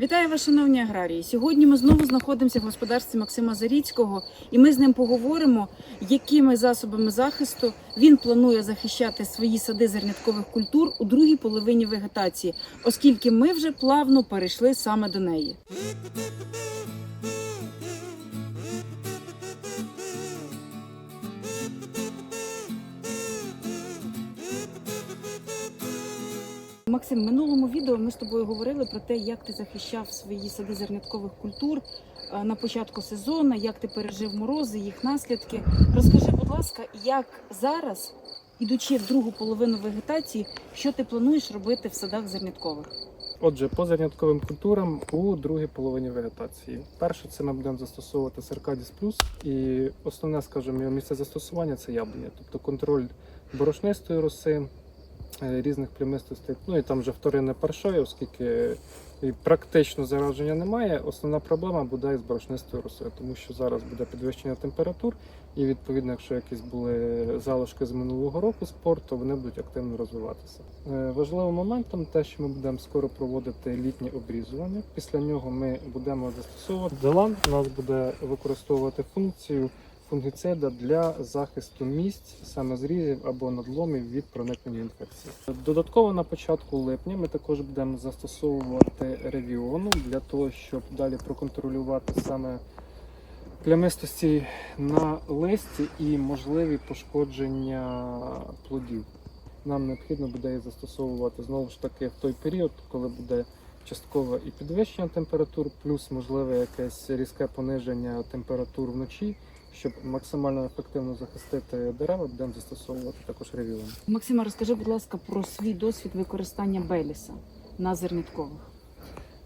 Вітаю вас, шановні аграрії. Сьогодні ми знову знаходимося в господарстві Максима Заріцького, і ми з ним поговоримо, якими засобами захисту він планує захищати свої сади зерняткових культур у другій половині вегетації, оскільки ми вже плавно перейшли саме до неї. Максим, в минулому відео ми з тобою говорили про те, як ти захищав свої сади зерняткових культур е, на початку сезону, як ти пережив морози, їх наслідки. Розкажи, будь ласка, як зараз, ідучи в другу половину вегетації, що ти плануєш робити в садах зерняткових? Отже, по зернятковим культурам у другій половині вегетації. Перше, це ми будемо застосовувати Серкадіс Плюс, і основне, скажімо, його місце застосування це яблуня, тобто контроль борошнистої роси, різних плямистостей, ну і там вже вторинне паршою, оскільки і практично зараження немає. Основна проблема буде із борошнистою росою, тому що зараз буде підвищення температур, і відповідно, якщо якісь були залишки з минулого року спорту, вони будуть активно розвиватися. Е, Важливим моментом те, що ми будемо скоро проводити літнє обрізування. Після нього ми будемо застосовувати Делан. У нас буде використовувати функцію фунгіцида для захисту місць, саме зрізів або надломів від проникнення інфекції. Додатково на початку липня ми також будемо застосовувати ревіону для того, щоб далі проконтролювати саме плямистості на листі і можливі пошкодження плодів. Нам необхідно буде її застосовувати знову ж таки в той період, коли буде часткове і підвищення температур, плюс можливе якесь різке пониження температур вночі, щоб максимально ефективно захистити дерева, будемо застосовувати також ревіон. Максима, розкажи, будь ласка, про свій досвід використання Беліса на зерняткових.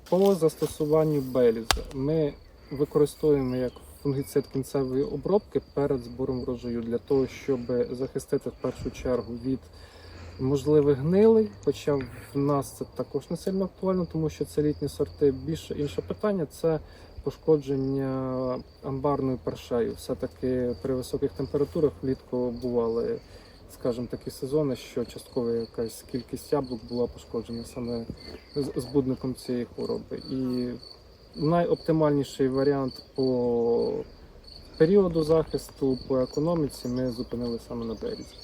По застосуванню беліза ми використовуємо як фунгіцид кінцевої обробки перед збором врожаю для того, щоб захистити в першу чергу від можливих гнилей. Хоча в нас це також не сильно актуально, тому що це літні сорти. Більше інше питання це пошкодження амбарною паршею. Все-таки при високих температурах влітку бували, скажімо, такі сезони, що частково якась кількість яблук була пошкоджена саме збудником цієї хвороби. І найоптимальніший варіант по періоду захисту, по економіці ми зупинили саме на березі.